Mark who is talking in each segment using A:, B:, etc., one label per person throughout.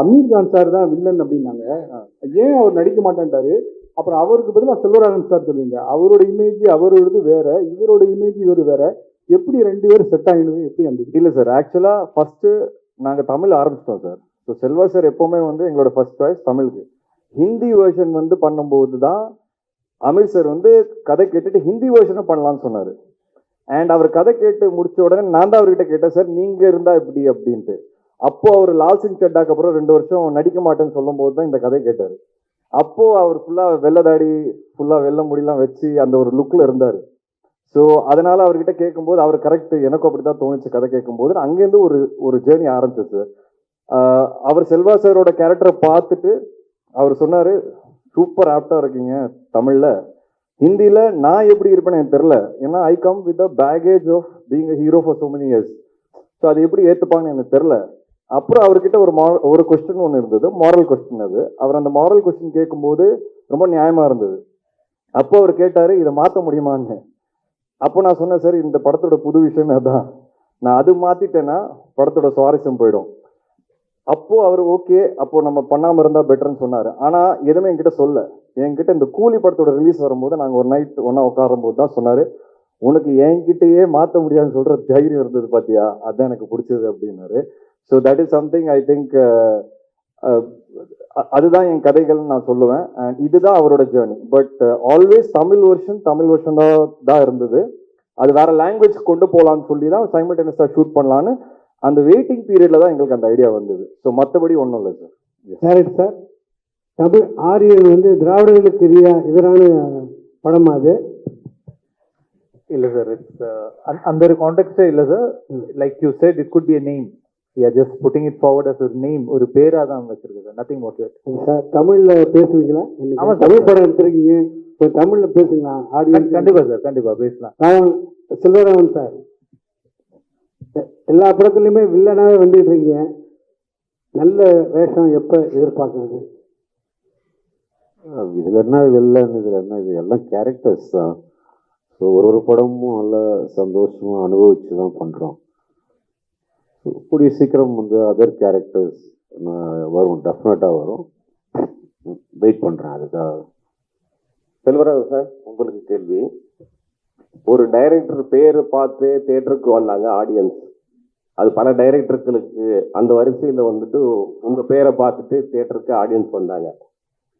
A: Amir Khan sir தான் villain அப்படின்னாங்க. ஏன் அவர் நடிக்க மாட்டேன்ட்டாரு? அப்புறம் அவருக்கு பதிலாக செல்வராகவன் சார் சொல்லுவீங்க அவரோட இமேஜ் அவரோடது வேற இவரோட இமேஜ் இவர் வேற. எப்படி ரெண்டு பேரும் செட் ஆகினது எப்படி அந்த
B: இல்லை சார் ஆக்சுவலாக ஃபஸ்ட்டு நாங்கள் தமிழ் ஆரம்பிச்சிட்டோம் சார். ஸோ செல்வா சார் எப்போவுமே வந்து எங்களோட ஃபர்ஸ்ட் சாய்ஸ் தமிழுக்கு. ஹிந்தி வேர்ஷன் வந்து பண்ணும்போது தான் அமீர் சார் வந்து கதை கேட்டுட்டு ஹிந்தி வேர்ஷனும் பண்ணலான்னு சொன்னார். அண்ட் அவர் கதை கேட்டு முடிச்ச உடனே நான் தான் அவர்கிட்ட கேட்டேன் சார் நீங்கள் இருந்தால் எப்படி? அப்படின்ட்டு. அப்போ அவர் லால் சிங் சட்டாக்கு அப்புறம் ரெண்டு வருஷம் நடிக்க மாட்டேன்னு சொல்லும்போது தான் இந்த கதை கேட்டார். அப்போ அவர் ஃபுல்லாக வெள்ளதாடி ஃபுல்லாக வெள்ளை முடியெல்லாம் வச்சு அந்த ஒரு லுக்கில் இருந்தார். ஸோ அதனால அவர்கிட்ட கேட்கும்போது அவர் கரெக்ட் எனக்கும் அப்படி தான் தோணுச்சு கதை கேட்கும்போது. அங்கேருந்து ஒரு ஒரு ஜேர்னி ஆரம்பிச்சிச்சு அவர் செல்வா சாரோட கேரக்டரை பார்த்துட்டு அவர் சொன்னார் சூப்பர் ஆப்டாக இருக்கீங்க தமிழில். ஹிந்தியில் நான் எப்படி இருப்பேன்னு எனக்கு தெரில ஏன்னா I come with the baggage of being hero for so many years so அது எப்படி ஏற்றுப்பாங்கன்னு எனக்கு தெரில அப்புறம் அவர்கிட்ட ஒரு மா ஒரு கொஸ்டின் ஒன்று இருந்தது. மாரல் கொஸ்டின் அது. அவர் அந்த மாரல் கொஸ்டின் கேட்கும்போது ரொம்ப நியாயமாக இருந்தது. அப்போ அவர் கேட்டார் இதை மாற்ற முடியுமான்னு? அப்போ நான் சொன்னேன் சார் இந்த படத்தோட புது விஷயமே அதான். நான் அது மாற்றிட்டேன்னா படத்தோட சுவாரஸ்யம் போயிடும். அப்போது அவர் ஓகே அப்போது நம்ம பண்ணாமல் இருந்தால் பெட்டர்னு சொன்னார். ஆனால் எதுவுமே என்கிட்ட சொல்ல. என்கிட்ட இந்த கூலி படத்தோட ரிலீஸ் வரும்போது நாங்கள் ஒரு நைட் ஒன்றா உட்காரும் போது தான் சொன்னார் உனக்கு என்கிட்டயே மாற்ற முடியாதுன்னு சொல்கிற தைரியம் இருந்தது பார்த்தியா அதுதான் எனக்கு பிடிச்சது அப்படின்னாரு. So that is something I think அதுதான் என் கதைகள் நான் சொல்லுவேன். அண்ட் இதுதான் அவரோட ஜேர்னி பட் ஆல்வேஸ் தமிழ் வருஷன் தமிழ் வருஷன் தான் இருந்தது. அது வேற லாங்குவேஜ் கொண்டு போகலான்னு சொல்லி தான் சைமல்டேனியஸாக ஷூட் பண்ணலான்னு அந்த வெயிட்டிங் பீரியடில் தான் எங்களுக்கு அந்த ஐடியா வந்தது. ஸோ மற்றபடி ஒன்றும் இல்லை சார்
C: சரி சார் தமிழ் ஆரியன் வந்து திராவிடர்களுக்கு எதிரான படம் அது?
D: இல்லை சார் இட்ஸ் அந்த ஒரு கான்டெக்டே இல்லை sir like you said it could be a name we are just putting it forward as ஒரு நேம் ஒரு பேரா தான் வச்சிருக்கு சார் நத்திங் மோர்
C: சார் தமிழ்ல பேசுவீங்களா? இன்னைக்கு
D: ஆமா சார்.
C: தமிழ் படம் எடுத்திருக்கீங்க. இப்போ தமிழ்ல பேசுங்களா ஆடியன்ஸ்
D: கண்டிப்பா சார் கண்டிப்பா பேசலாம்.
C: செல்வராமன் சார் எல்லா படத்துலையுமே வில்லனாவே வந்துட்டு இருக்கீங்க நல்ல வேஷம் எப்போ எதிர்பார்க்கறது?
E: இதில் என்ன வில்லன் இதில் என்ன? இது எல்லாம் கேரக்டர்ஸ் தான். ஸோ ஒரு ஒரு படமும் நல்லா சந்தோஷமாக அனுபவிச்சு தான் பண்ணுறோம் கூடிய சீக்கிரம் வந்து அதர் கேரக்டர்ஸ் வரும். டெஃபினட்டாக வரும். வெயிட் பண்ணுறேன் அதுக்காக
F: செல்வராஜ் சார் உங்களுக்கு கேள்வி. ஒரு டைரக்டர் பேரை பார்த்து தேட்டருக்கு வந்தாங்க ஆடியன்ஸ் அது பல டைரக்டர்களுக்கு அந்த வரிசையில் வந்துட்டு உங்கள் பேரை பார்த்துட்டு தேட்டருக்கு ஆடியன்ஸ் வந்தாங்க.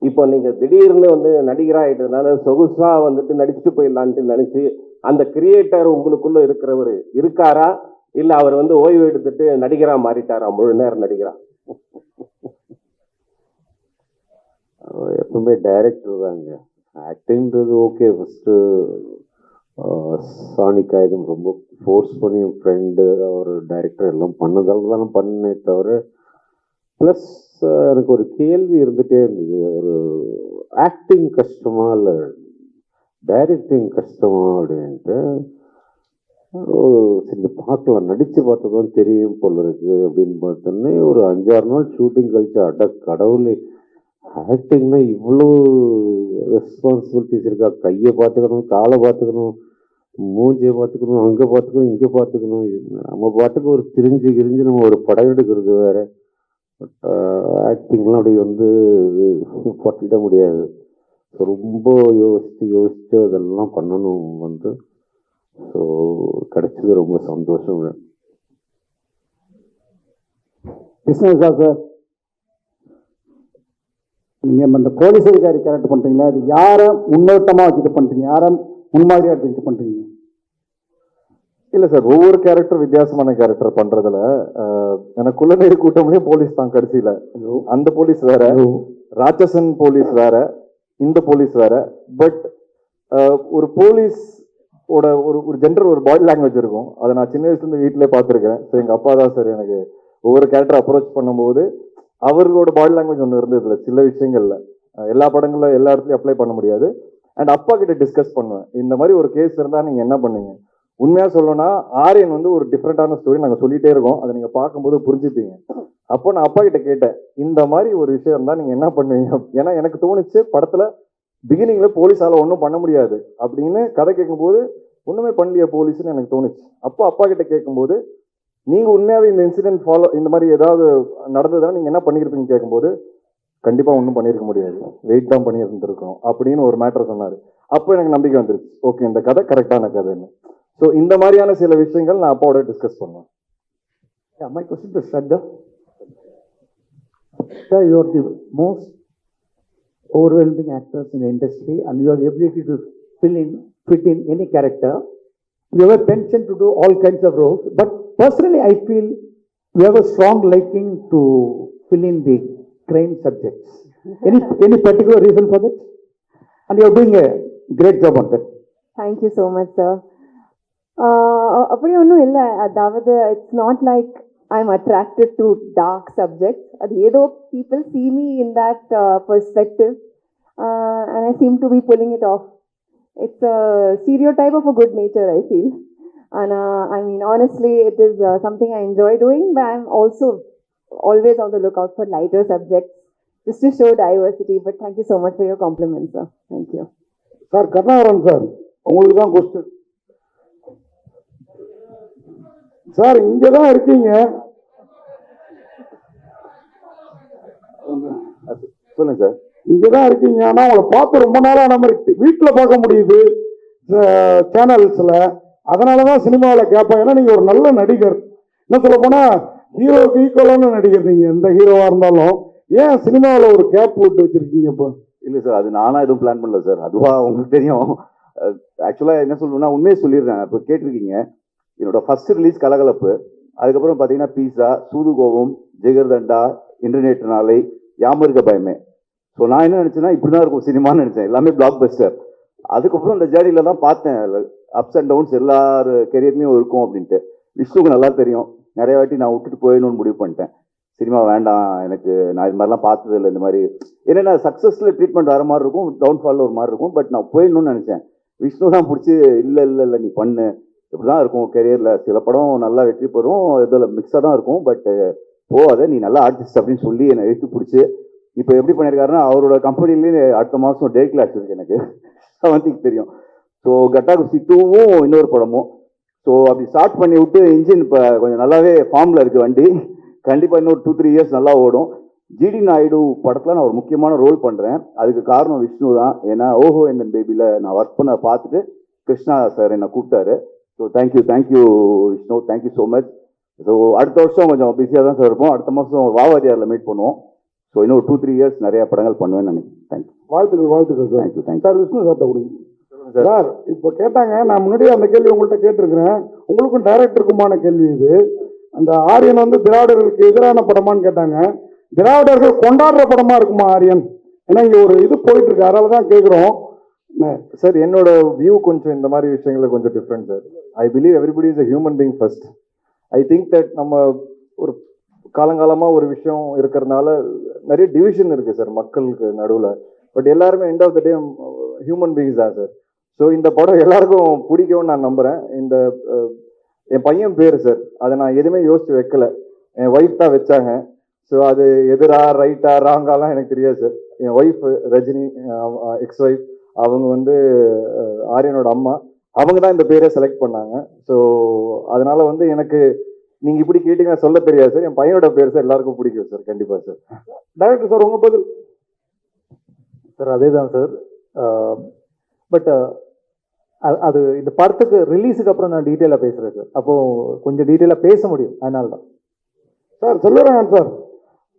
F: இப்போ நீங்கள் திடீர்னு வந்து நடிகராகிட்டதுனால சொகுசாக வந்துட்டு நடிச்சுட்டு போயிடலான்ட்டு நினச்சி அந்த கிரியேட்டர் உங்களுக்குள்ளே இருக்கிறவர் இருக்காரா? இல்லை அவர் வந்து ஓய்வு எடுத்துட்டு நடிகராக மாறிட்டாரா? முழு நேரம் நடிகரா?
E: எப்பவுமே டைரக்டர் தாங்க. ஆக்டிங்கிறது ஓகே ஃபஸ்ட்டு சானிக் ஆயுதம் ரொம்ப ஃபோர்ஸ் பண்ணி என் ஃப்ரெண்டு அவர் டைரக்டர் எல்லாம் பண்ணதால தான் பண்ணே தவிர ப்ளஸ் எனக்கு ஒரு கேள்வி இருந்துகிட்டே இருந்தது. ஒரு ஆக்டிங் கஷ்டமாக இல்லை? டைரக்டிங் கஷ்டமா அப்படின்ட்டு சரி பார்க்கலாம். நடித்து பார்த்ததும் தெரியும் போல இருக்கு அப்படின்னு பார்த்தோன்னே ஒரு அஞ்சாறு நாள் ஷூட்டிங் கழிச்சு அட கடவுளே ஆக்டிங்னா இவ்வளோ ரெஸ்பான்சிபிலிட்டிஸ் இருக்கா? கையை பார்த்துக்கணும் காலை பார்த்துக்கணும் மூஞ்சியை பார்த்துக்கணும் அங்கே பார்த்துக்கணும் இங்கே பார்த்துக்கணும். நம்ம பாட்டுக்கு ஒரு திரிஞ்சு கிரிஞ்சு நம்ம ஒரு படம் எடுக்கிறது வேறு. பட் ஆக்டிங்லாம் அப்படி வந்து பண்ணிட முடியாது. ரொம்ப யோசித்து யோசித்து அதெல்லாம் பண்ணணும் வந்து. ஸோ கிடைச்சது ரொம்ப சந்தோஷம்.
C: கிருஷ்ணா சார் நீங்கள் அந்த போலீஸ் அதிகாரி கேரக்டர் பண்ணுறீங்களா அது யாரை முன்னோட்டமாக வச்சுட்டு பண்ணுறீங்க யாரை முன்மாதிரியாக எடுத்துக்கிட்டு பண்ணுறீங்க
B: இல்லை சார் ஒவ்வொரு கேரக்டர் வித்தியாசமான கேரக்டர் பண்றதுல எனக்கு குள்ளநீர் கூட்டம்லயே போலீஸ் தான் கடைசியில. அந்த போலீஸ் வேற ராட்சசன் போலீஸ் வேற இந்த போலீஸ் வேற பட் ஒரு போலீஸ் ஓட ஒரு ஒரு ஜென்டர் ஒரு பாடி லாங்குவேஜ் இருக்கும். அதை நான் சின்ன வயசுலேருந்து வீட்டிலே பார்த்துருக்கேன். ஸோ எங்கள் அப்பா தான் சார் எனக்கு ஒவ்வொரு கேரக்டர் அப்ரோச் பண்ணும்போது அவர்களோட பாடி லாங்குவேஜ் ஒன்று இருந்ததுல சில விஷயங்கள்ல. எல்லா படங்களும் எல்லா இடத்துலையும் அப்ளை பண்ண முடியாது. அண்ட் அப்பா கிட்ட டிஸ்கஸ் பண்ணுவேன். இந்த மாதிரி ஒரு கேஸ் இருந்தால் நீங்கள் என்ன பண்ணுவீங்க? உண்மையாக சொல்லணும்னா ஆரியன் வந்து ஒரு டிஃப்ரெண்ட்டான ஸ்டோரி நாங்கள் சொல்லிகிட்டே இருக்கோம். அதை நீங்கள் பார்க்கும்போது புரிஞ்சுப்பீங்க. அப்போ நான் அப்பா கிட்ட கேட்டேன் இந்த மாதிரி ஒரு விஷயம் இருந்தால் நீங்கள் என்ன பண்ணுவீங்க? ஏன்னா எனக்கு தோணுச்சு படத்தில் பிகினிங்கில் போலீஸால் ஒன்றும் பண்ண முடியாது அப்படின்னு கதை கேட்கும்போது ஒன்றுமே பண்ணலையே போலீஸ்னு எனக்கு தோணுச்சு. அப்போ அப்பா கிட்ட கேட்கும்போது நீங்கள் உண்மையாகவே இந்த இன்சிடென்ட் ஃபாலோ இந்த மாதிரி ஏதாவது நடந்ததுன்னா நீங்கள் என்ன பண்ணியிருப்பீங்கன்னு கேட்கும்போது கண்டிப்பாக ஒன்றும் பண்ணியிருக்க முடியாது. வெயிட் தான் பண்ணியிருந்துருக்கோம் அப்படின்னு ஒரு மேட்டர் சொன்னார். அப்போ எனக்கு நம்பிக்கை வந்துருச்சு. ஓகே இந்த கதை கரெக்டான கதைன்னு. ஸோ இந்த மாதிரியான சில விஷயங்கள் நான் அப்பாவோட டிஸ்கஸ் பண்ணுவேன்.
C: My question question to Shraddha. Sir, most overwhelming actors in the industry and you have the ability to fill in, fit in any character. You have a penchant to do all kinds of roles, but personally I feel you have a strong liking to fill in the crime subjects. Any, any particular reason for that? And you are doing a great job on that.
G: Thank you so much sir அப்படி ஒன்றும் இல்லை அதாவது it's not like I am attracted to dark subject அது ஏதோ people see me in that uh, perspective uh, and I seem to be pulling it off. It's a stereotype of a good nature, I feel. And uh, I mean, honestly, it is uh, something I enjoy doing, but I'm also always on the lookout for lighter subjects just to show diversity. But thank you so much for your compliments, sir. Thank you.
A: Sir Karunakaran sir உங்களுக்கு தான் question sir இங்கே தான் இருக்கீங்க.
B: சொல்லுங்க sir.
A: இங்கே தான் இருக்கீங்க. ஆனால் உங்களை பார்த்து ரொம்ப நாளாக நம்ம வீட்டில் பார்க்க முடியுது சேனல்ஸில் அதனால தான் சினிமாவில் கேட்பேன் ஏன்னா நீங்கள் ஒரு நல்ல நடிகர். என்ன சொல்ல போனால் ஹீரோவுக்கு ஈக்குவலான நடிகர் நீங்கள் எந்த ஹீரோவாக இருந்தாலும் ஏன் சினிமாவில் ஒரு கேப் விட்டு வச்சிருக்கீங்க இப்போ?
H: இல்லை சார் அது நானா எதுவும் பிளான் பண்ணல சார். அதுவா உங்களுக்கு தெரியும். ஆக்சுவலாக என்ன சொல்லணும்னா உண்மையை சொல்லிடுறேன். இப்போ கேட்டிருக்கீங்க. என்னோட ஃபர்ஸ்ட் ரிலீஸ் கலகலப்பு. அதுக்கப்புறம் பார்த்தீங்கன்னா பீஸா சூதுகோவம் ஜெகர்தண்டா இன்டர்நெட் நாளை யாமருக்க பயமே. ஸோ நான் என்ன நினச்சேன்னா இப்படி தான் இருக்கும் சினிமான்னு நினச்சேன். எல்லாமே பிளாக் பஸ்டர் அதுக்கப்புறம் இந்த ஜேர்னியில் தான் பார்த்தேன். அப்ஸ் அண்ட் டவுன்ஸ் எல்லார் கெரியர்லையும் இருக்கும் அப்படின்ட்டு. விஷ்ணுக்கு நல்லா தெரியும். நிறைய வாட்டி நான் விட்டுட்டு போயிடணும்னு முடிவு பண்ணிட்டேன். சினிமா வேண்டாம் எனக்கு நான் இது மாதிரிலாம் பார்த்தது இல்லை இந்த மாதிரி. என்னென்னா சக்ஸஸில் ட்ரீட்மெண்ட் வர மாதிரி இருக்கும் டவுன்ஃபாலில் ஒரு மாதிரி இருக்கும் பட் நான் போயிடணும்னு நினச்சேன். விஷ்ணு தான் பிடிச்சி இல்லை இல்லை இல்லை நீ பண்ணு. இப்படி தான் இருக்கும் கெரியரில் சில படம் நல்லா வெற்றி பெறும் இதில் மிக்ஸாக தான் இருக்கும் பட் போகாத நீ நல்லா ஆர்டிஸ்ட் அப்படின்னு சொல்லி என்னை எழுத்து பிடிச்சி. இப்போ எப்படி பண்ணியிருக்காருன்னா அவரோட கம்பெனிலேயே அடுத்த மாதம் டே கிளாஸ் இருக்கு எனக்கு. செவன்த்திக்கு தெரியும். ஸோ கட்டா சித்துவும் டூவும் இன்னொரு படமும். ஸோ அப்படி ஸ்டார்ட் பண்ணி விட்டு இன்ஜின் இப்போ கொஞ்சம் நல்லாவே ஃபார்மில் இருக்குது வண்டி. கண்டிப்பாக இன்னொரு டூ த்ரீ இயர்ஸ் நல்லா ஓடும். ஜிடி நாயுடு படத்தில் நான் ஒரு முக்கியமான ரோல் பண்ணுறேன் அதுக்கு காரணம் விஷ்ணு தான். ஏன்னா ஓஹோ எந்தன் பேபியில் நான் ஒர்க் பண்ண பார்த்துட்டு கிருஷ்ணா சார் என்னை கூப்பிட்டாரு. So thank you thank you Vishnu thank you so much so அடுத்த வருஷம் கொஞ்சம் பிஸியாக தான் சார் இருப்போம். அடுத்த மாதம் வாவாதியாரில் மீட் பண்ணுவோம். ஸோ இன்னும் டூ த்ரீ இயர்ஸ் நிறைய படங்கள் பண்ணுவேன்னு நினைக்கிறேன். தேங்க்யூ
A: வாழ்த்துக்கள் வாழ்த்துக்கள் sir
H: thank you
A: thank you sir Vishnu சார்ட்ட கொடுங்க. சார் இப்போ கேட்டாங்க நான் முன்னாடியே அந்த கேள்வி உங்கள்கிட்ட கேட்டிருக்கிறேன். உங்களுக்கும் டைரக்டருக்குமான கேள்வி இது. அந்த ஆரியன் வந்து திராவிடர்களுக்கு எதிரான படமான்னு கேட்டாங்க. திராவிடர்கள் கொண்டாடுற படமா இருக்குமா ஆரியன்? ஏன்னா இங்க ஒரு இது போயிட்டு இருக்கு அதனால தான் கேட்குறோம்
B: சார் என்னோட வியூ கொஞ்சம் இந்த மாதிரி விஷயங்களை கொஞ்சம் different sir I believe everybody is a human being first I think that நம்ம ஒரு காலங்காலமாக ஒரு விஷயம் இருக்கிறதுனால நிறைய டிவிஷன் இருக்குது சார் மக்களுக்கு நடுவில். பட் எல்லாருமே end of the day human beings தான் சார் ஸோ இந்த படம் எல்லாருக்கும் பிடிக்கும்னு நான் நம்புகிறேன் இந்த என் பையன் பேர் சார் அதை நான் எதுவுமே யோசித்து வைக்கல. என் ஒய்ஃப் தான் வச்சாங்க. ஸோ அது எதிரா ரைட்டா ராங்காலாம் எனக்கு தெரியாது சார் என் ஒய்ஃப் ரஜினி எக்ஸ் ஒய்ஃப் அவங்க வந்து ஆரியனோட அம்மா. அவங்க தான் இந்த பேரை செலக்ட் பண்ணாங்க. ஸோ அதனால வந்து எனக்கு நீங்க இப்படி கேட்டீங்கன்னா சொல்ல தெரியாது சார் என் பையனோட பேர் சார் எல்லாருக்கும் பிடிக்கும் சார் கண்டிப்பா சார்
A: டைரக்டர் சார் உங்க பதில்?
D: சார் அதே தான் சார் பட் அது இந்த படத்துக்கு ரிலீஸுக்கு அப்புறம் நான் டீட்டெயிலாக பேசுகிறேன் சார் அப்போ கொஞ்சம் டீட்டெயிலாக பேச முடியும். அதனால தான்
A: சார் செல்வராகவன் சார்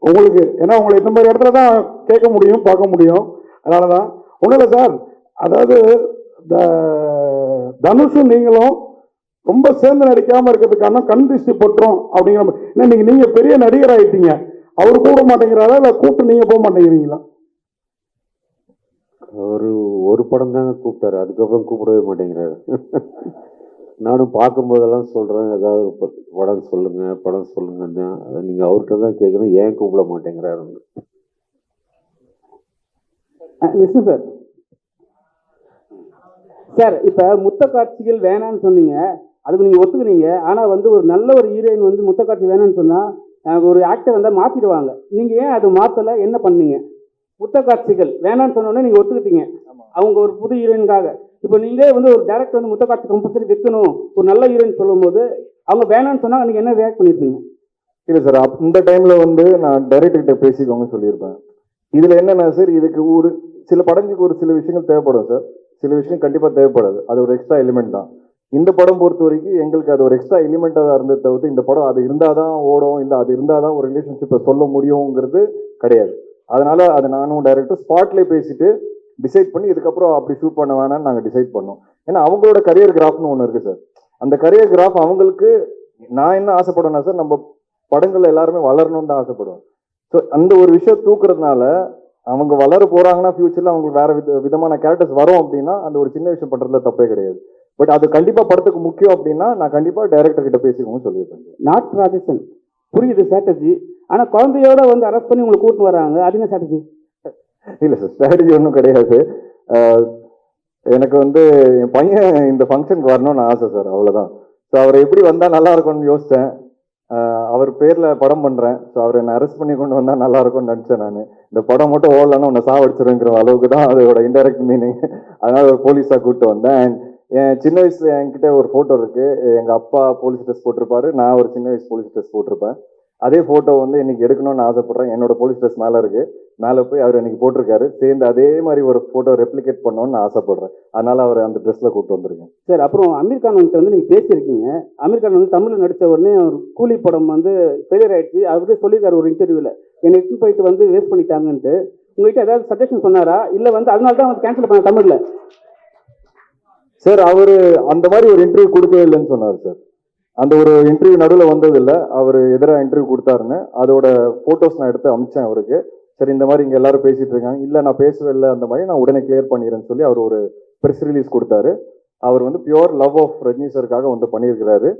A: உங்களுக்கு ஏன்னா உங்களை இந்த மாதிரி இடத்துல தான் கேட்க முடியும் பார்க்க முடியும். அதனால தான் ஒன்றும் இல்லை சார் அதாவது தனுஷும் நீங்களும் ரொம்ப சேர்ந்து நடிக்காம இருக்கிறதுக்கான கண் திருஷ்டி பட்டுரும் அப்படிங்கிற மாதிரி ஏன்னா நீங்க நீங்க பெரிய நடிகர் ஆயிட்டீங்க அவர் கூட மாட்டேங்கிறாரா? இல்லை கூப்பிட்டு நீங்க போக மாட்டேங்கிறீங்களா?
E: ஒரு ஒரு படம் தாங்க கூப்பிட்டாரு. அதுக்கப்புறம் கூப்பிடவே மாட்டேங்கிறாரு. நானும் பார்க்கும்போதெல்லாம் சொல்கிறேன் ஏதாவது ஒரு படம் சொல்லுங்க படம் சொல்லுங்கன்னு. அதை நீங்கள் அவர்கிட்ட தான் கேட்கணும். ஏன் கூப்பிட மாட்டேங்கிறாரு
I: விஷ்ணு சார் சார் இப்போ முத்த காட்சிகள் வேணான்னு சொன்னீங்க. அதுக்கு நீங்கள் ஒத்துக்குறீங்க ஆனால் வந்து ஒரு நல்ல ஒரு ஹீரோயின் வந்து முத்த காட்சி வேணாம்னு சொன்னால் ஒரு ஆக்டர் வந்தால் மாற்றிடுவாங்க நீங்கள் ஏன் அது மாற்றலை என்ன பண்ணீங்க? முத்த காட்சிகள் வேணாம்னு சொன்னோடனே நீங்கள் ஒத்துக்கிட்டீங்க. அவங்க ஒரு புது ஹீரோயினுக்காக இப்போ நீங்களே வந்து ஒரு டேரக்டர் வந்து முத்த காட்சி கம்பல்சரி வைக்கணும். ஒரு நல்ல ஹீரோயின் சொல்லும்போது அவங்க வேணாம்னு சொன்னா நீங்க என்ன ரியாக்ட் பண்ணிருப்பீங்க?
B: இல்லை சார் இந்த டைம்ல வந்து நான் டைரக்டர் கிட்ட பேசிக்கோங்க சொல்லியிருப்பேன். இதுல என்னன்னா சார் இதுக்கு ஒரு சில படங்களுக்கு ஒரு சில விஷயங்கள் தேவைப்படும் சார். சில விஷயம் கண்டிப்பாக தேவைப்படாது. அது ஒரு எக்ஸ்ட்ரா எலிமெண்ட் தான். இந்த படம் பொறுத்த வரைக்கும் எங்களுக்கு அது ஒரு எக்ஸ்ட்ரா எலிமெண்ட்டாக தான் இருந்தது தவிர்த்து இந்த படம் அது இருந்தால் தான் ஓடும் இல்லை அது இருந்தால் தான் ஒரு ரிலேஷன்ஷிப்பை சொல்ல முடியுங்கிறது கிடையாது. அதனால் அதை நானும் டைரக்டர் ஸ்பாட்லேயே பேசிட்டு டிசைட் பண்ணி இதுக்கப்புறம் அப்படி ஷூட் பண்ண வேணாம்னு நாங்கள் டிசைட் பண்ணோம். ஏன்னா அவங்களோட கரியர் கிராஃப்னு ஒன்று இருக்குது சார் அந்த கரியர் கிராஃப் அவங்களுக்கு நான் என்ன ஆசைப்படுவேன்னா சார் நம்ம படங்கள் எல்லாருமே வளரணும்னு தான் ஆசைப்படுவேன் ஸோ அந்த ஒரு விஷயம் தூக்குறதுனால அவங்க வளர போறாங்கன்னா ஃபியூச்சர்ல அவங்களுக்கு வேற வித விதமான கேரக்டர்ஸ் வரும் அப்படின்னா அந்த ஒரு சின்ன விஷயம் பண்றதுல தப்பே கிடையாது. பட் அது கண்டிப்பா படத்துக்கு முக்கியம் அப்படின்னா நான் கண்டிப்பா டைரக்டர் கிட்ட பேசிக்கோங்க சொல்லியிருப்பேன்
I: நாட் ராஜேஷன் புரியுது ஸ்ட்ராட்டஜி ஆனா குழந்தையோட வந்து அரெஸ்ட் பண்ணி உங்களை கூட்டிட்டு வராங்க அது என்ன ஸ்ட்ராட்டஜி
B: இல்ல சார் ஸ்ட்ராட்டஜி ஒன்றும் கிடையாது. எனக்கு வந்து என் பையன் இந்த ஃபங்க்ஷனுக்கு வரணும்னு ஆசை சார் அவ்வளவுதான். ஸோ அவர் எப்படி வந்தா நல்லா இருக்கும்னு ஆஹ் அவர் பேரில் படம் பண்ணுறேன் ஸோ அவர் என்ன அரெஸ்ட் பண்ணி கொண்டு வந்தால் நல்லா இருக்கும்னு நினச்சேன் நான். இந்த படம் மட்டும் ஓடலன்னா உன்னை சாவடிச்சிருங்கிற அளவுக்கு தான் அதோட இன்டெரக்ட் மீனிங் அதனால் ஒரு போலீஸாக கூப்பிட்டு வந்தேன். அண்ட் என் சின்ன வயசில் என்கிட்ட ஒரு ஃபோட்டோ இருக்குது எங்கள் அப்பா போலீஸ் ட்ரெஸ் போட்டிருப்பாரு. நான் ஒரு சின்ன வயசு போலீஸ் ட்ரெஸ் போட்டிருப்பேன். அதே ஃபோட்டோ வந்து இன்றைக்கி எடுக்கணும்னு ஆசைப்பட்றேன். என்னோட போலீஸ் ட்ரெஸ் மேலே இருக்குது மேல போய் அவர் இன்னைக்கு போட்டிருக்காரு. சேர்ந்து அதே மாதிரி ஒரு போட்டோ ரெப்ளிகேட் பண்ணணும்னு நான் ஆசைப்படுறேன். அதனால அவர் அந்த ட்ரெஸ்ல கூப்பிட்டு வந்திருக்கேன்.
I: சார் அப்புறம் அமீர் கான் வந்துட்டு வந்து நீங்க பேசியிருக்கீங்க. அமீர் கான் வந்து தமிழ்ல நடிச்ச உடனே ஒரு கூலி படம் வந்து ஃபெயிலியர் ஆயிடுச்சு. அவரே சொல்லியிருக்காரு ஒரு இன்டர்வியூல என்னை இட்டு போயிட்டு வந்து வேஸ்ட் பண்ணிட்டாங்கன்ட்டு. உங்ககிட்ட ஏதாவது சஜஷன் சொன்னாரா? இல்ல வந்து அதனால தான் வந்து கேன்சல் பண்ண தமிழ்ல.
B: சார் அவரு அந்த மாதிரி ஒரு இன்டர்வியூ கொடுக்கவே இல்லைன்னு சொன்னார் சார் அந்த ஒரு இன்டர்வியூ நடுவில் வந்தது இல்லை அவர் எதிராக இன்டர்வியூ கொடுத்தாருன்னு. அதோட ஃபோட்டோஸ் நான் எடுத்து அமிச்சேன் அவருக்கு. சரி இந்த மாதிரி இங்கே எல்லாரும் பேசிட்டு இருக்காங்க. இல்லை நான் பேசவே இல்லை அந்த மாதிரி நான் உடனே கிளியர் பண்ணிடுறேன்னு சொல்லி அவர் ஒரு ப்ரெஸ் ரிலீஸ் கொடுத்தாரு. அவர் வந்து பியோர் லவ் ஆஃப் ரஜினி சருக்காக வந்து பண்ணியிருக்கிறாரு.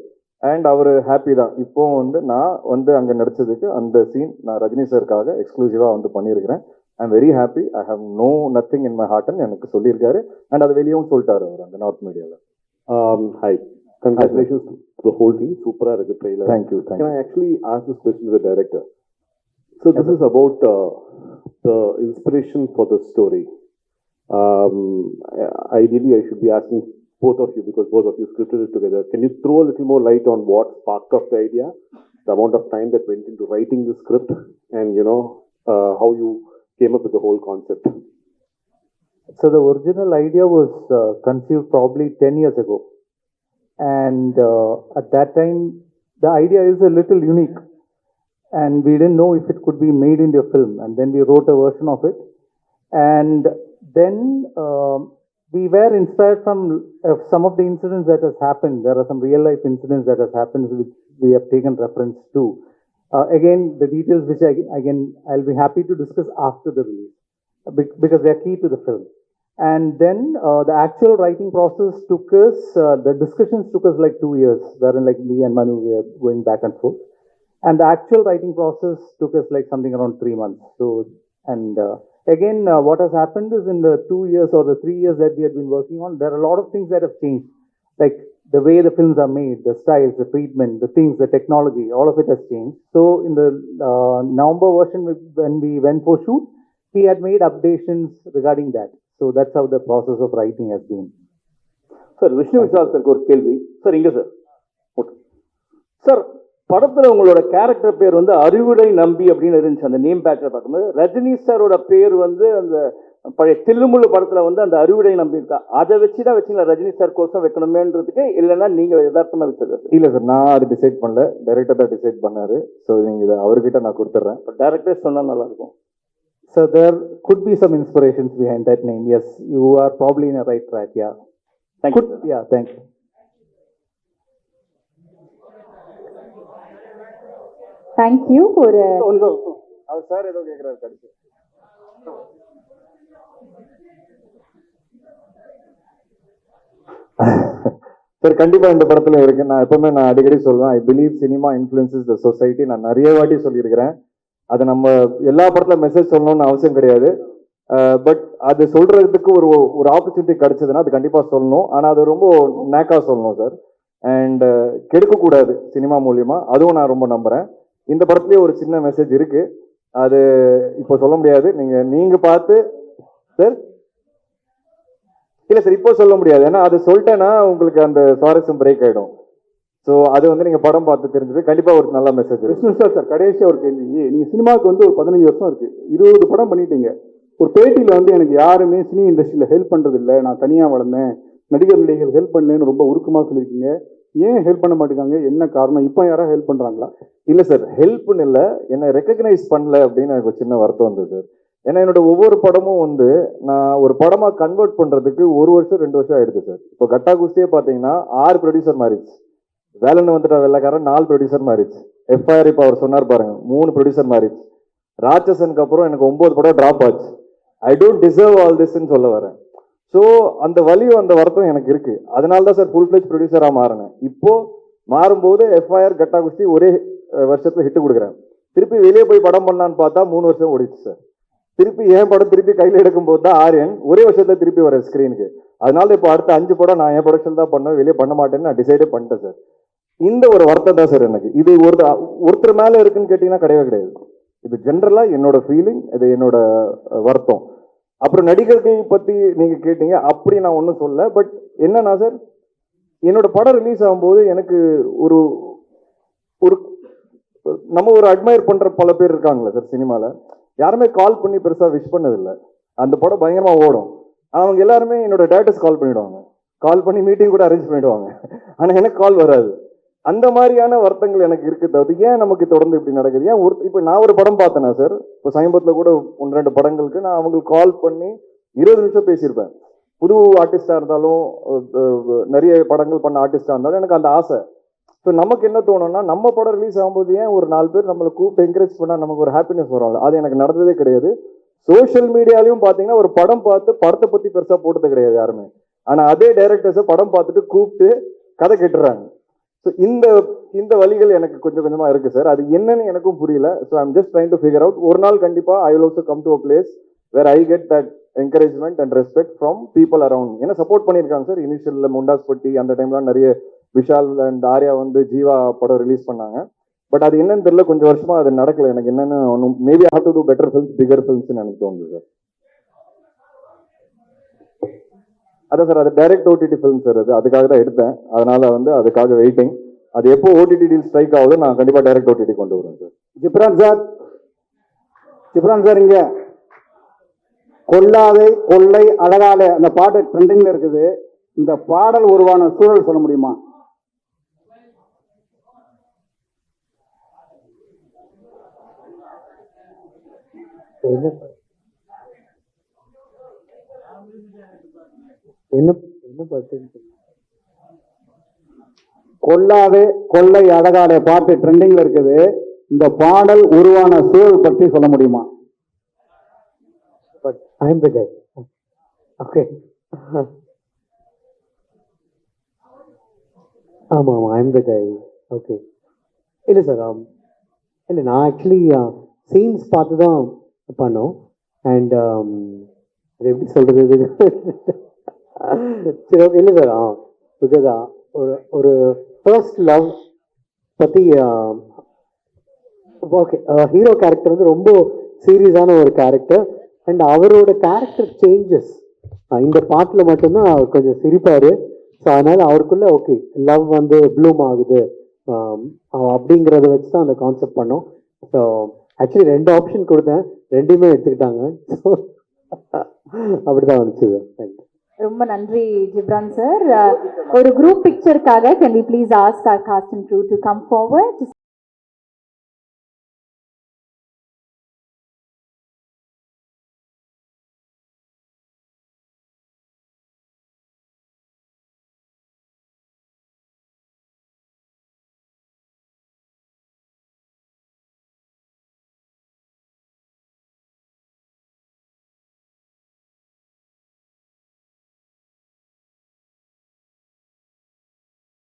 B: அண்ட் அவர் ஹாப்பி தான். இப்போ வந்து நான் வந்து அங்கே நடிச்சதுக்கு அந்த சீன் நான் ரஜினி சருக்காக எக்ஸ்க்ளூசிவாக வந்து பண்ணியிருக்கிறேன். I am very happy I have no nothing in my ஹார்ட்னு எனக்கு சொல்லியிருக்காரு. அண்ட் அது வெளியவும் சொல்லிட்டாரு அவர் அந்த நார்த் மீடியாவில்
E: ஹாய் கங்க்ராச்சுலேஷன்ஸ் ஹோல் டீம் சூப்பராக இருக்கு trailer
B: thank you thank you
E: Can I actually ask this So this is about uh, the inspiration for the story. Um, ideally, I should be asking both of you because both of you scripted it together. Can you throw a little more light on what sparked the idea, the amount of time that went into writing the script, and you know uh, how you came up with the whole concept?
D: So the original idea was uh, conceived probably 10 years ago. And uh, at that time, the idea is a little unique. And we didn't know if it could be made into a film. And then we wrote a version of it. And then um we were inspired from uh, some of the incidents that has happened. There are some real life incidents that has happened which we have taken reference to. Uh, again, the details which I, again I'll be happy to discuss after the release because they are key to the film. And then uh, the actual writing process took us, uh, the discussions took us like two years, wherein like me and Manu we are going back and forth. And the actual writing process took us like something around three months. So, and uh, again, uh, what has happened is in the two years or the three years that we had been working on, there are a lot of things that have changed. Like the way the films are made, the styles, the treatment, the things, the technology, all of it has changed. So in the uh, November version, when we went for shoot, we had made updations regarding that. So that's how the process of writing has been.
J: Sir Vishnu Vishal சாருக்கு ஒரு கேள்வி sir இங்க sir sir படத்துல உங்களோட character பேர் வந்து அறிவுடை நம்பி அப்படின்னு இருந்துச்சு. அந்த நேம் பேட்சை பார்க்கும்போது ரஜினி சாரோட பேர் வந்து அந்த பழைய தில்லுமுள்ளு படத்துல வந்து அந்த அறிவுடை நம்பி இருக்கா? அதை வச்சு தான் வச்சுங்களா ரஜினி சார் கோசம் வைக்கணுமேன்றதுக்கு இல்லைன்னா நீங்க யதார்த்தமா வச்சது
B: இல்ல சார் நான் அது டிசைட் பண்ணல. டைரக்டர் தான் டிசைட் பண்ணாரு. ஸோ நீங்க இதை அவர்கிட்ட நான் கொடுத்துட்றேன்.
J: டேரக்டே சொன்னா நல்லா இருக்கும்
D: So there could be some inspirations behind that name. Yes, you are probably in a right track. Yeah.
J: Thank
D: could, thank you
G: ஒரு
B: அவர் சார் ஏதோ கேட்கிறாரு கடைசி. சார் கண்டிப்பா இந்த படத்துல இருக்கு. நான் எப்பவுமே நான் அடிக்கடி சொல்லுவேன் I believe cinema influences the society நான் நிறைய வாட்டி சொல்லியிருக்கிறேன். அது நம்ம எல்லா படத்துல மெசேஜ் சொல்லணும்னு அவசியம் கிடையாது. பட் அது சொல்றதுக்கு ஒரு ஒரு ஆப்பர்ச்சுனிட்டி கிடைச்சதுன்னா அது கண்டிப்பா சொல்லணும். ஆனா அது ரொம்ப நேக்கா சொல்லணும் சார் அண்ட் கெடுக்க கூடாது சினிமா மூலியமா. அதுவும் நான் ரொம்ப நம்புறேன். இந்த படத்துலயே ஒரு சின்ன மெசேஜ் இருக்கு. அது இப்போ சொல்ல முடியாது. நீங்க நீங்க பார்த்து சார் இல்ல சார் இப்போ சொல்ல முடியாது. ஏன்னா அது சொல்லிட்டேன்னா உங்களுக்கு அந்த சுவாரஸ்யம் பிரேக் ஆயிடும். ஸோ அது வந்து நீங்க படம் பார்த்து தெரிஞ்சது கண்டிப்பா ஒரு நல்ல மெசேஜ்
A: விஷ்ணு சார் சார் கடைசியாக ஒரு கேள்வி. நீங்கள் சினிமாவுக்கு வந்து ஒரு பதினஞ்சு வருஷம் இருக்கு. இருபது படம் பண்ணிட்டீங்க. ஒரு பேட்டியில் வந்து எனக்கு யாருமே சினி இண்டஸ்ட்ரியில் ஹெல்ப் பண்ணுறதில்ல இல்லை நான் தனியாக வளர்ந்தேன். நடிகர் நடிகர்கள் ஹெல்ப் பண்ணேன்னு ரொம்ப உருக்கமாக சொல்லியிருக்கீங்க. ஏன் ஹெல்ப் பண்ண மாட்டேங்காங்க? என்ன காரணம்? இப்போ யாராவது ஹெல்ப் பண்ணுறாங்களா
B: இல்லை சார் ஹெல்ப்னு இல்லை. என்னை ரெக்கக்னைஸ் பண்ணல அப்படின்னு எனக்கு ஒரு சின்ன வருத்தம் வந்தது சார் ஏன்னா என்னோட ஒவ்வொரு படமும் வந்து நான் ஒரு படமாக கன்வெர்ட் பண்ணுறதுக்கு ஒரு வருஷம் ரெண்டு வருஷம் ஆயிடுது சார் இப்போ கட்டா குஸ்தியே பார்த்தீங்கன்னா ஆறு ப்ரொடியூசர் மாறிடுச்சு. வேலன்னு வந்துட்ட வெள்ளக்காரன் நாலு ப்ரொடியூசர் மாறிடுச்சு. எஃப்ஐஆர் இப்போ அவர் சொன்னார் பாருங்க மூணு ப்ரொடியூசர் மாறிடுச்சு. ராட்சசனுக்கு அப்புறம் எனக்கு ஒம்பது படம் ட்ராப் ஆச்சு. ஐ டோன்ட் டிசர்வ் ஆல் திஸ்ன்னு சொல்ல வரேன். ஸோ அந்த வலியும் அந்த வருத்தம் எனக்கு இருக்கு. அதனால தான் சார் ஃபுல் ஃபிளெஜ் ப்ரொடியூசராக மாறினேன். இப்போ மாறும்போது எஃப்ஐஆர் கட்டா குஸ்தி ஒரே வருஷத்தில் ஹிட்டு கொடுக்குறேன். திருப்பி வெளியே போய் படம் பண்ணலான்னு பார்த்தா மூணு வருஷம் ஓடிச்சு சார். திருப்பி என் படம் திருப்பி கையில் எடுக்கும்போது தான் ஆரியன் ஒரே வருஷத்தில் திருப்பி வர ஸ்க்ரீனுக்கு அதனால இப்போ அடுத்த அஞ்சு படம் நான் என் ப்ரொடக்ஷன் தான் பண்ணுவேன் வெளியே பண்ண மாட்டேன்னு நான் டிசைடே பண்ணிட்டேன் சார். இந்த ஒரு வருத்தம் தான் சார் எனக்கு. இது ஒரு ஒருத்தர் மேலே இருக்குன்னு கேட்டிங்கன்னா கிடையவே கிடையாது. இது ஜென்ரலாக என்னோட ஃபீலிங் இது என்னோட வருத்தம். அப்புறம் நடிகர்கள் பத்தி நீங்க கேட்டீங்க அப்படி நான் ஒன்றும் சொல்ல பட் என்னன்னா சார் என்னோட படம் ரிலீஸ் ஆகும்போது எனக்கு ஒரு ஒரு நம்ம ஒரு அட்மையர் பண்ற பல பேர் இருக்காங்களே சார் சினிமால யாருமே கால் பண்ணி பெருசா விஷ் பண்ணதில்லை. அந்த படம் பயங்கரமா ஓடும். அவங்க எல்லாருமே என்னோட டேரக்டர்ஸ் கால் பண்ணிடுவாங்க. கால் பண்ணி மீட்டிங் கூட அரேஞ்ச் பண்ணிடுவாங்க. ஆனா எனக்கு கால் வராது. அந்த மாதிரியான வருத்தங்கள் எனக்கு இருக்குது தவிர ஏன் நமக்கு தொடர்ந்து இப்படி நடக்குது? ஏன் ஒரு இப்போ நான் ஒரு படம் பார்த்தேனா சார் இப்போ சமீபத்தில் கூட ஒன்று ரெண்டு படங்களுக்கு நான் அவங்களுக்கு கால் பண்ணி இருபது நிமிஷம் பேசியிருப்பேன். புது ஆர்டிஸ்டாக இருந்தாலும் நிறைய படங்கள் பண்ண ஆர்டிஸ்டாக இருந்தாலும் எனக்கு அந்த ஆசை. ஸோ நமக்கு என்ன தோணும்னா நம்ம படம் ரிலீஸ் ஆகும்போது ஏன் ஒரு நாலு பேர் நம்மளை கூப்பிட்டு என்கரேஜ் பண்ணா நமக்கு ஒரு ஹாப்பினஸ் வரும் அது எனக்கு நடந்ததே கிடையாது. சோஷியல் மீடியாலையும் பார்த்தீங்கன்னா ஒரு படம் பார்த்து படத்தை பற்றி பெருசாக போட்டது கிடையாது யாருமே. ஆனால் அதே டைரக்டர்ஸை படம் பார்த்துட்டு கூப்பிட்டு கதை கெட்டுறாங்க. ஸோ இந்த இந்த வழிகள் எனக்கு கொஞ்சம் கொஞ்சமாக இருக்குது சார் அது என்னன்னு எனக்கும் புரியல. So I'm just trying to figure out ஒரு நாள் கண்டிப்பாக I will also come to a place where I get that encouragement and respect from people around ஏன்னா சப்போர்ட் பண்ணியிருக்காங்க சார் இனிஷியலில் முண்டாஸ்பட்டி அந்த டைம்லாம் நிறைய விஷால் அண்ட் ஆர்யா வந்து ஜீவா படம் ரிலீஸ் பண்ணாங்க. பட் அது என்னன்னு தெரியல கொஞ்சம் வருஷமாக அது நடக்கல. எனக்கு என்னென்னு ஒன்றும் maybe have to do better films bigger films எனக்கு தோணுது சார் அதான் சார் அது டைரக்ட் ஓடிடி ஃபிலிம் சார் அது. அதுக்காக தான் எடுத்தேன். அதனால வந்து அதுக்காக வெயிட்டிங் அது எப்போ ஓடிடி டீல் ஸ்ட்ரைக் ஆகுது நான் கண்டிப்பா டைரக்ட் ஓடிடி கொண்டு வருவேன் sir
A: Ghibran sir Ghibran sir இங்க. கொல்லாதை கொள்ளை அழகாலே. அந்த பாட்டு ட்ரெண்டிங்ல இருக்குது. இந்த பாடல் உருவான சூழல் சொல்ல முடியுமா?
C: என்ன என்ன என்ன பாட்டு
A: கொல்லாதே கொள்ளை அழகாலே பாட்டு ட்ரெண்டிங்ல இருக்குது. இந்த பாடல் உருவான சூழல் பற்றி சொல்ல முடியுமா?
C: But I am the guy okay ஆமாம் ஆமாம் ஐ த கை ஓகே இல்லை சார் இல்லை நான் ஆக்சுவலி சீன்ஸ் uh, பார்த்து தான் பண்ணோம். அண்ட் um, அது எப்படி சொல்கிறது சரி ஓகே இல்லை சார்? ஆ பிகாஸ் ஒரு ஒரு ஃபர்ஸ்ட் லவ் பற்றி ஓகே ஹீரோ கேரக்டர் வந்து ரொம்ப சீரியஸான ஒரு கேரக்டர் அண்ட் அவரோட கேரக்டர் சேஞ்சஸ் இந்த பாட்டில் மட்டும்தான் அவர் கொஞ்சம் சிரிப்பார். ஸோ அதனால் அவருக்குள்ளே ஓகே லவ் வந்து ப்ளூம் ஆகுது. அப்படிங்கிறத வச்சு தான் அந்த கான்செப்ட் பண்ணோம். ஸோ ஆக்சுவலி ரெண்டு ஆப்ஷன் கொடுத்தேன். ரெண்டுமே எடுத்துக்கிட்டாங்க. ஸோ அப்படிதான் வந்துச்சு தேங்க்யூ
K: ரொம்ப நன்றி ஜிப்ரான் சார் ஒரு group பிக்சருக்காக can we please ask our cast and crew to come forward